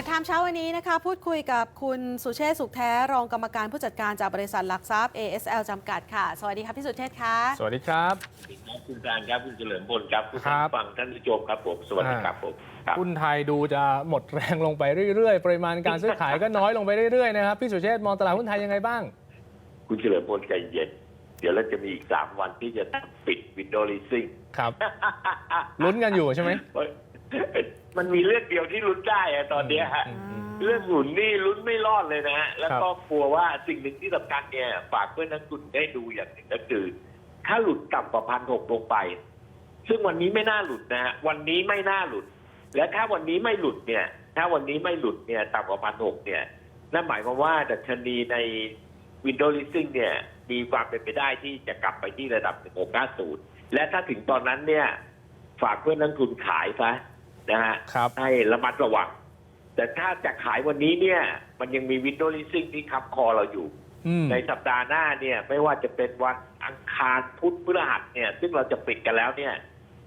ทไทม์เช้าวันนี้นะคะพูดคุยกับคุณสุเชษฐ์สุขแท้ รองกรรมการผู้จัดการจากบริษัทหลักทรัพย์ ASL จำกัดค่ะ สวัสดีค่ะพี่สุเชษฐ์ค่ะ สวัสดีครับครับ คุณการครับคุณเฉลิมพลครับคุณครับ ฟังท่านผู้ชมครับผมสวัสดีครับผมครับหุ้นไทยดูจะหมดแรงลงไปเรื่อยๆ ปริมาณการซื้อขายก็น้อยลงไปเรื่อยๆนะครับพี่สุเชษฐ์มองตลาดหุ้นไทยยังไงบ้าง คุณเฉลิมพลใจเย็นเดี๋ยวเราจะมีอีกสามวันที่จะปิดวินโดว์ลีซิ่ง ครับ ลุ้นกันอยู่ใช่ไหม มันมีเรื่องเดียวที่ลุ้นได้อะตอนเนี้ยฮะอืมเรื่องหนุนนี่ลุ้นไม่รอดเลยนะฮะแล้วก็กลัวว่าสิ่งหนึ่งที่สำคัญเนี่ยฝากเพื่อนนักลงทุนได้ดูอย่างหนึ่งก็คือ ถ้าหลุดต่ำกว่าพันหกลงไป ซึ่งวันนี้ไม่น่าหลุดนะฮะวันนี้ไม่น่าหลุด และถ้าวันนี้ไม่หลุดเนี่ย ถ้าวันนี้ไม่หลุดเนี่ยต่ำกว่าพันหกเนี่ยนั่นหมายความว่าดัชนีในวินโดว์ลิสซิ่งเนี่ย มีความเป็นไปได้ที่จะกลับไปที่ระดับ 1690 และถ้าถึงตอนนั้นเนี่ย ฝากเพื่อนนักลงทุนขายซะ นะฮะครับให้ระมัดระวังแต่ถ้าจะขายวันนี้เนี่ย มันยังมีวินโดว์ลิสซิ่งที่คับคอเราอยู่ อืมในสัปดาห์หน้าเนี่ย ไม่ว่าจะเป็นวันอังคารพุธพฤหัสเนี่ย ซึ่งเราจะปิดกันแล้วเนี่ย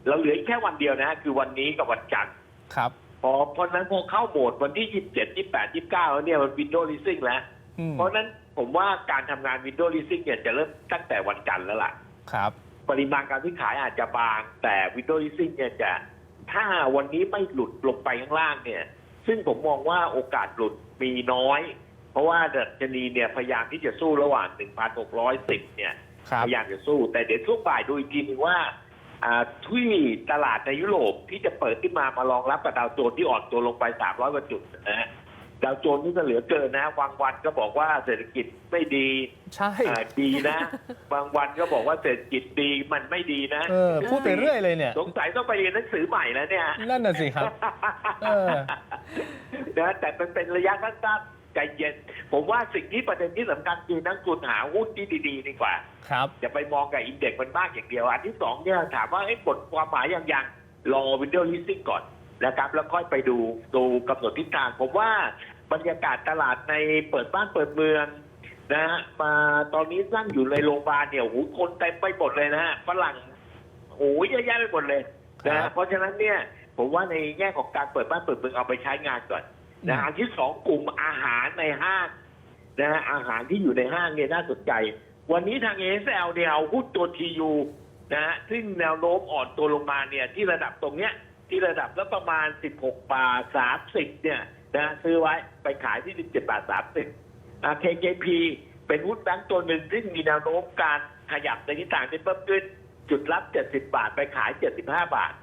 เราเหลืออีกแค่วันเดียวนะคือวันนี้กับวันจันทร์ครับ พอเพราะฉะนั้นพอเข้าโหมดวันที่27 28 29แล้วเนี่ยมันวินโดว์ลิสซิ่งแล้ว อืมเพราะฉะนั้นผมว่าการทำงานวินโดว์ลิสซิ่งเนี่ยจะเริ่มตั้งแต่วันจันทร์แล้วล่ะ ครับ ปริมาณการซื้อขายอาจจะบาง แต่วินโดว์ลิสซิ่งเนี่ยจะ ถ้าวันนี้ไม่หลุดลงไปข้างล่างเนี่ย ซึ่งผมมองว่าโอกาสหลุดมีน้อย เพราะว่าดัชนีเนี่ยพยายามที่จะสู้ระหว่าง 1,610 เนี่ยครับพยายามจะสู้ แต่เดี๋ยวช่วงบ่ายดูอีกทีหนึงว่าอ่าที่ตลาดในยุโรปที่จะเปิดขึ้นมามารองรับกับดาวโจนส์ที่อ่อนตัวลงไป 300กว่าจุดนะฮะ ดาวโจนส์นี่ก็เหลือเกินนะบางวันก็บอกว่าเศรษฐกิจไม่ดีใช่ อ่าดีนะ บางวันก็บอกว่าเศรษฐกิจดีมันไม่ดีนะ เออ พูดไปเรื่อยเลยเนี่ย สงสัยต้องไปเรียนหนังสือใหม่แล้วเนี่ยนั่นน่ะสิครับ เออ นะแต่มันเป็นระยะสั้นๆใจเย็น ผมว่าสิ่งที่ประเด็นที่สำคัญคือนักทุนหาหุ้นที่ดีๆดีกว่า ครับ อย่าไปมองกับอินเด็กซ์มันมากอย่างเดียว อันที่สองเนี่ยถามว่าไอ้บทความหมายอย่างยังรอวินโดว์ลิสซิ่งก่อน นะครับ แล้วค่อยไปดูดูกำหนดทิศทาง ผมว่าบรรยากาศตลาดในเปิดบ้านเปิดเมืองนะฮะมาตอนนี้นั่งอยู่ในโรงพยาบาลเนี่ยโอ้โหคนเต็มไปหมดเลยนะฮะฝรั่งโอ้โหเยอะแยะไปหมดเลยนะครัฮะบเพราะฉะนั้นเนี่ยผมว่าในแง่ของการเปิดบ้านเปิดเมืองเอาไปใช้งานก่อนนะอันที่สองกลุ่มอาหารในห้างนะฮะอาหารที่อยู่ในห้างเนี่ยน่าสนใจ วันนี้ทาง ASL เนี่ยเอาหุ้นตัว TU นะฮะซึ่งแนวโน้มอ่อนตัวลงมาเนี่ยที่ระดับตรงเนี้ย ที่ระดับแล้วประมาณ 16 บาท 30 เนี่ยนะซื้อไว้ไปขายที่ 17 บาท 30อ่า KKP เป็นหุ้นแบงก์ตัวหนึ่งซึ่งมีแนวโน้มการขยับในทิศทางที่เพิ่มขึ้นจุดรับ 70 บาท ไปขาย 75 บาท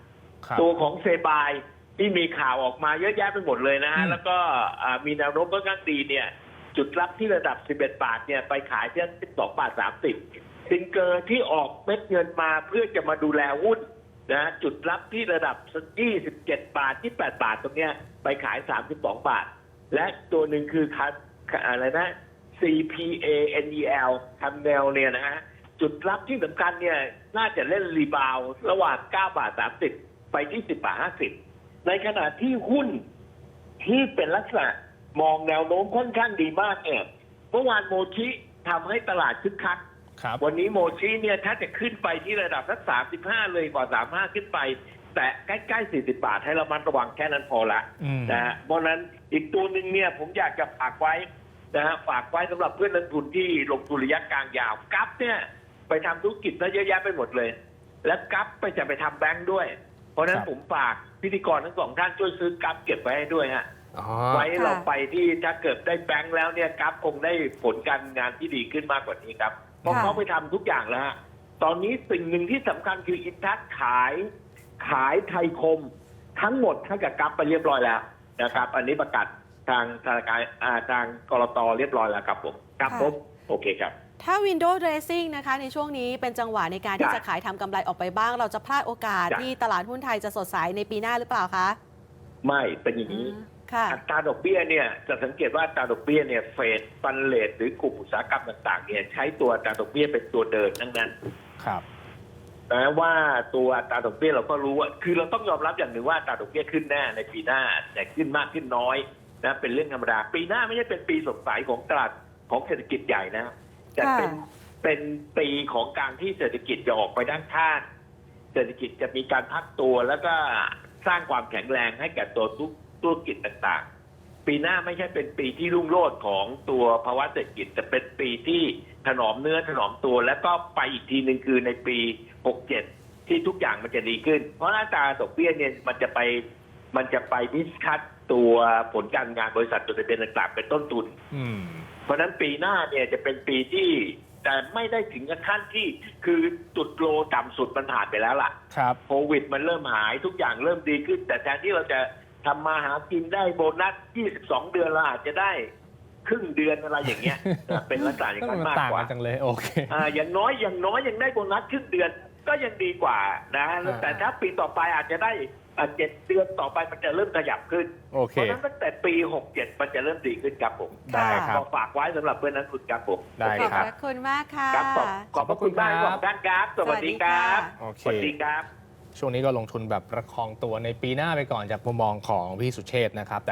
ครับ ตัวของเซบายที่มีข่าวออกมาเยอะแยะไปหมดเลยนะฮะ อืม แล้วก็อ่ามีแนวโน้มค่อนข้างดีเนี่ย จุดรับที่ระดับ 11 บาทเนี่ยไปขายที่ 12 บาท 30ซิงเกอร์ที่ออกเม็ดเงินมาเพื่อจะมาดูแลหุ้น นะจุดรับที่ระดับ 27 บาทที่8บาทตรงเนี้ยไปขาย 32 บาท และตัวหนึ่งคือคันอะไรนะ CPA NEL ทำแนวเนี่ยนะฮะจุดรับที่สำคัญเนี่ยน่าจะเล่นรีบาวระหว่าง 9 บาท 30 ไปที่ 10 บาท 50 ในขณะที่หุ้นที่เป็นลักษณะมองแนวโน้มค่อนข้างดีมากเนี่ยเมื่อวานโมชิทำให้ตลาดคึกคัก ครับ วันนี้โมชิเนี่ยถ้าจะขึ้นไปที่ระดับสัก35เลยกว่า35ขึ้นไป แต่ใกล้ๆ40บาทให้ระมัดระวังแค่นั้นพอละอืมนะฮะเพราะฉะนั้นอีกตัวหนึ่งเนี่ยผมอยากจะฝากไว้นะฮะฝากไว้สำหรับเพื่อนนักลงทุนที่ลงทุนระยะกลางยาวกัฟเนี่ยไปทำธุรกิจซะเยอะแยะไปหมดเลย และกัฟไปจะไปทำแบงค์ด้วย เพราะฉะนั้คนรับผมฝากพิธีกรทั้งสองท่านช่วยซื้อกัฟเก็บไว้ให้ด้วยฮะอ๋อไว้เราค่ะไปที่ถ้าเกิดได้แบงค์แล้วเนี่ยกัฟคงได้ผลการงานที่ดีขึ้นมากกว่านี้ครับ เพราะค่ะเขาไปทำทุกอย่างแล้วฮะตอนนี้สิ่งหนึ่งที่สำคัญคืออินทัศขายขายไทยคม ทั้งหมดให้กับกัฟไปเรียบร้อยแล้วนะครับ อันนี้ประกาศทางธนาคารอ่าทางกรตเรียบร้อยแล้วครับผมครับผมโอเคครับถ้า Windows Dressing นะคะในช่วงนี้เป็นจังหวะในการที่จ้ะจะขายทำกำไรออกไปบ้าง เราจะพลาดโอกาสจ้ะที่ตลาดหุ้นไทยจะสดใสในปีหน้าหรือเปล่าคะ ไม่เป็นอย่างนี้ค่ะ อัตราดอกเบี้ยเนี่ยจะสังเกตว่าอัตราดอกเบี้ยเนี่ยเฟดฟันเลทหรือกลุ่มอุตสาหกรรมต่างๆเนี่ยใช้ตัวอัตราดอกเบี้ยเป็นตัวเดินทั้งนั้น ครับนะว่าตัวอัตราดอกเบี้ยเราก็รู้ว่า คือเราต้องยอมรับอย่างหนึ่งว่าอัตราดอกเบี้ยขึ้นแน่ในปีหน้าแต่ขึ้นมากขึ้นน้อยนะเป็นเรื่องธรรมดา ปีหน้าไม่ใช่เป็นปีสดใสของตลาดของเศรษฐกิจใหญ่นะแต่เป็นค่ะเป็นปีของการที่เศรษฐกิจจะออกไปด้านข้างเศรษฐกิจจะมีการพักตัวแล้วก็สร้างความแข็งแรงให้แก่ตัวทุก ธุรกิจต่างๆปีปีหน้าไม่ใช่เป็นปีที่รุ่งโรจน์ของตัวภาวะเศรษฐกิจ แต่เป็นปีที่ถนอมเนื้อถนอมตัว แล้วก็ไปอีกทีหนึ่งคือในปี 67 ที่ทุกอย่างมันจะดีขึ้น เพราะหน้าตราดอกเบี้ยเนี่ยมันจะไปมันจะไปดิสคัตตัวผลการงานบริษัทจดทะเบียนต่างๆเป็นต้นทุนอืมเพราะฉะนั้นปีหน้าเนี่ยจะเป็นปีที่ แต่ไม่ได้ถึงกับขั้นที่คือจุดโลต่ำสุดมันผ่านไปแล้วล่ะครับโควิดมันเริ่มหายทุกอย่างเริ่มดีขึ้น แต่แทนที่เราจะ ทำมาหากินได้โบนัส 22 เดือนเราอาจจะได้ครึ่งเดือนอะไรอย่างเงี้ยเป็นลักษณะอย่างนั้นมากต่างกว่า กันจังเลยโอเค อ่าอย่างน้อยอย่างน้อยยังได้โบนัสครึ่งเดือนก็ยังดีกว่านะอ่า แต่ถ้าปีต่อไปอาจจะได้อ่าเจ็ดเดือนต่อไปมันจะเริ่มขยับขึ้น โอเค เพราะฉะนั้นตั้งแต่ปี 67 มันจะเริ่มดีขึ้นครับผมได้ครับ ก็ฝากไว้สำหรับเพื่อนนักลงทุนครับผมได้ขอบครับพระคุณมากค่ะ ครับขอบขอบพระคุณมากขอบคุณครับขอบท่านครับ สวัสดีครับ โอเค สวัสดีครับ ช่วงนี้ก็ลงทุนแบบประคองตัวในปีหน้าไปก่อนจากมุมมองของพี่สุเชษนะครับ